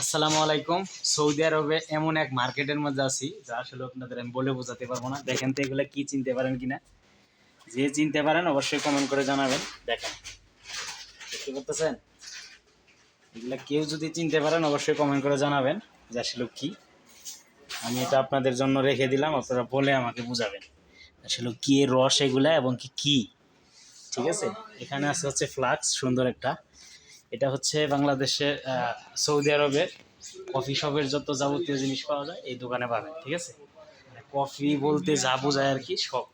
আসসালামু আলাইকুম। সৌদি আরবে এমন এক মার্কেটের মধ্যে আছি, যা আসলে আপনাদের আমি বলে বোঝাতে পারব না। দেখেন তো এগুলো কি চিনতে পারেন কিনা? যে চিনতে পারেন অবশ্যই কমেন্ট করে জানাবেন। দেখেন, দেখতে পারতেছেন এগুলো কেউ যদি চিনতে পারেন অবশ্যই কমেন্ট করে জানাবেন যে আসলে কি। আমি এটা আপনাদের জন্য রেখে দিলাম, আপনারা বলে আমাকে বুঝাবেন আসলে কি রস এগুলা এবং কি কি। ঠিক আছে? এখানে আছে হচ্ছে ফ্লাক্স, সুন্দর একটা এটা হচ্ছে বাংলাদেশের সৌদি আরবের কফি শপের যত যাবতীয় জিনিস পাওয়া যায়, এই দোকানে পাবেন, ঠিক আছে? মানে কফি বলতে যা বোঝায় আর কি, সব।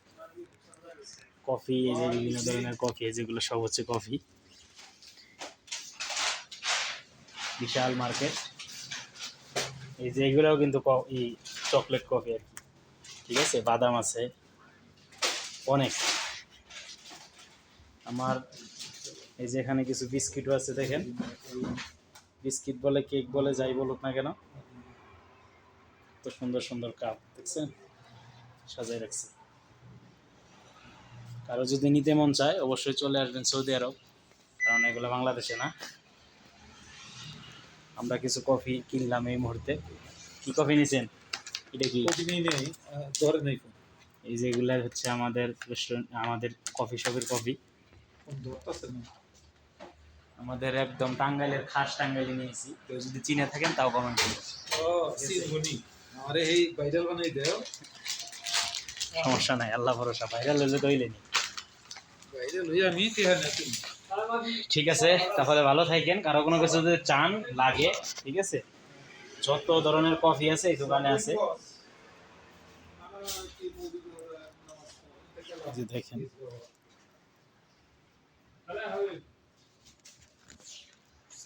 কফি এই যে বিভিন্ন ধরনের কফি যেগুলো সব হচ্ছে কফি বিশাল মার্কেট এই যে এগুলোও কিন্তু এই চকলেট কফি আর কি, ঠিক আছে? বাদাম আছে। অনেক। আমার এই যে এখানে কিছু বিস্কিটও আছে দেখেন। বিস্কিট বলে কেক বলে যাই বলুক না কেন। তো সুন্দর সুন্দর কাপ দেখছেন? সাজাই রাখছে। কারও যদি নিতে মন চায় অবশ্যই চলে আসবেন সৌদি আরব। কারণ এগুলো বাংলাদেশে না। আমরা কিছু কফি কিনলাম এই মুহূর্তে। কি কফি নিছেন? এটা কি? কফি নেই নেই ধরে নেই এই যেগুলা হচ্ছে আমাদের রেস্টুরেন্ট আমাদের কফি। শপের কফি আমাদের একদম টাঙ্গাইলের খাস টাঙ্গাইলে নিয়েছি। কেউ যদি চিনে থাকেন তাও কমেন্ট সিনবনি আরে এই ভাইরাল বানাই দেও। সমস্যা নাই আল্লাহ ভরসা ভাইরাল হলে তিহার না ঠিক আছে তাহলে ভালো থাকেন। কারও কোনো কিছু যদি চান লাগে ঠিক আছে? যত ধরনের কফি আছে এই দোকানে আছে। দেখেন।